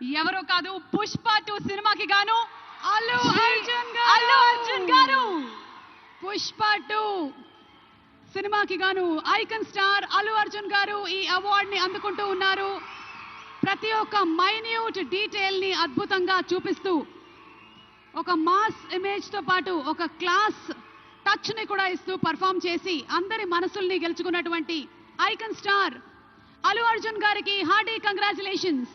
ఎవరో కాదు పుష్ప టూ సినిమాకి గాను అల్లు అర్జున్ అల్లు అర్జున్ గారు. పుష్ప టూ సినిమాకి గాను ఐకన్ స్టార్ అల్లు అర్జున్ గారు ఈ అవార్డ్ని అందుకుంటూ ఉన్నారు. ప్రతి ఒక్క మైన్యూట్ డీటెయిల్ని అద్భుతంగా చూపిస్తూ ఒక మాస్ ఇమేజ్తో పాటు ఒక క్లాస్ టచ్ని కూడా ఇస్తూ పర్ఫామ్ చేసి అందరి మనసుల్ని గెలుచుకున్నటువంటి ఐకన్ స్టార్ అల్లు అర్జున్ గారికి హార్డీ కంగ్రాచులేషన్స్.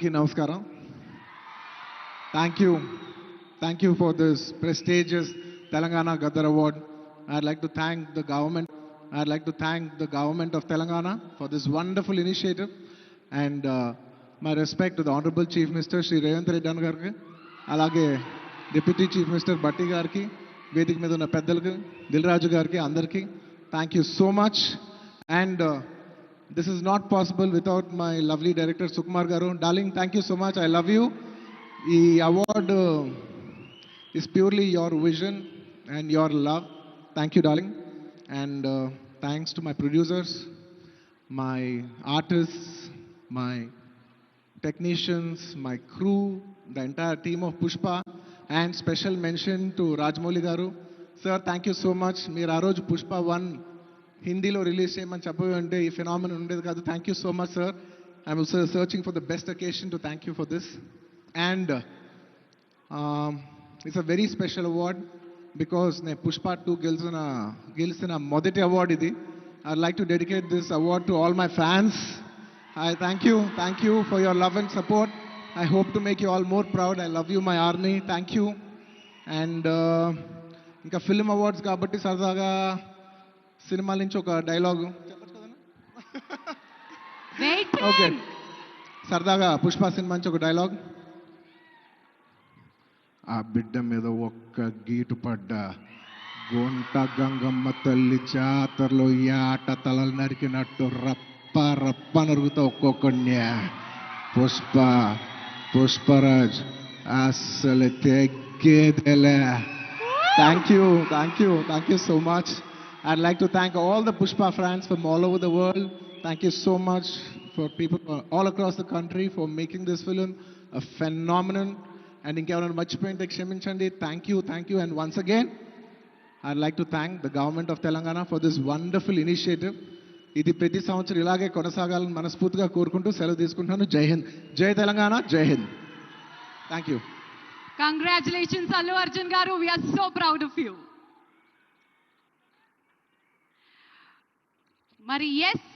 అందరికీ నమస్కారం thank you thank you for this prestigious Telangana Gaddar award I'd like to thank the government I'd like to thank the government of Telangana for this wonderful initiative and my respect to the honourable chief minister Shri Revanth Reddy అన్న గారికి అలాగే deputy chief minister Bhatti గారికి వేదిక మీద ఉన్న పెద్దలకి దిల్రాజు గారికి అందరికీ thank you so much and this is not possible without my lovely director Sukumar Garu. Darling, thank you so much. I love you. The award uh, is purely your vision and your love. Thank you, darling. And uh, thanks to my producers, my artists, my technicians, my crew, the entire team of Pushpa, and special mention to Rajmouli Garu. Sir, thank you so much. మీరు ఆ రోజు Pushpa one హిందీలో release చేయమని చెప్పవి అంటే ఈ phenomenon ఉండేది కాదు. Thank you so much sir I'm searching for the best occasion to thank you for this and it's a very special award because నేను పుష్ప టూ గెలిచిన గెలిచిన మొదటి అవార్డు ఇది. I like to dedicate this award to all my fans I thank you thank you for your love and support I hope to make you all more proud I love you my army thank you and ఇంకా film awards కాబట్టి సరదాగా సినిమాల నుంచి ఒక dialogue. Okay సరదాగా Pushpa cinema నుంచి ఒక dialogue. ఆ బిడ్డ మీద ఒక్క గీటు పడ్డ. గుంట గంగమ్మ తల్లి జాతరలో ఆట తలలు నరికినట్టు రప్ప రప్ప నరుగుతా ఒక్కొక్కడిని. పుష్ప పుష్పరాజ్ అస్సలు తెగ్గేదేలే thank you thank you thank you so much I'd like to thank all the Pushpa fans from all over the world. Thank you so much for people all across the country for making this film a phenomenon. And ఇంకెవరైనా మర్చిపోయింటే క్షమించండి thank you thank you and once again I like to thank the government of Telangana for this wonderful initiative ఇది ప్రతి సంవత్సరం ఇలాగే కొనసాగాలని మనస్ఫూర్తిగా కోరుకుంటూ సెలవు తీసుకుంటున్నాను జై హింద్ జై తెలంగాణ జై Hind thank you Congratulations, Allu Arjun garu. We are so proud of మరి ఎస్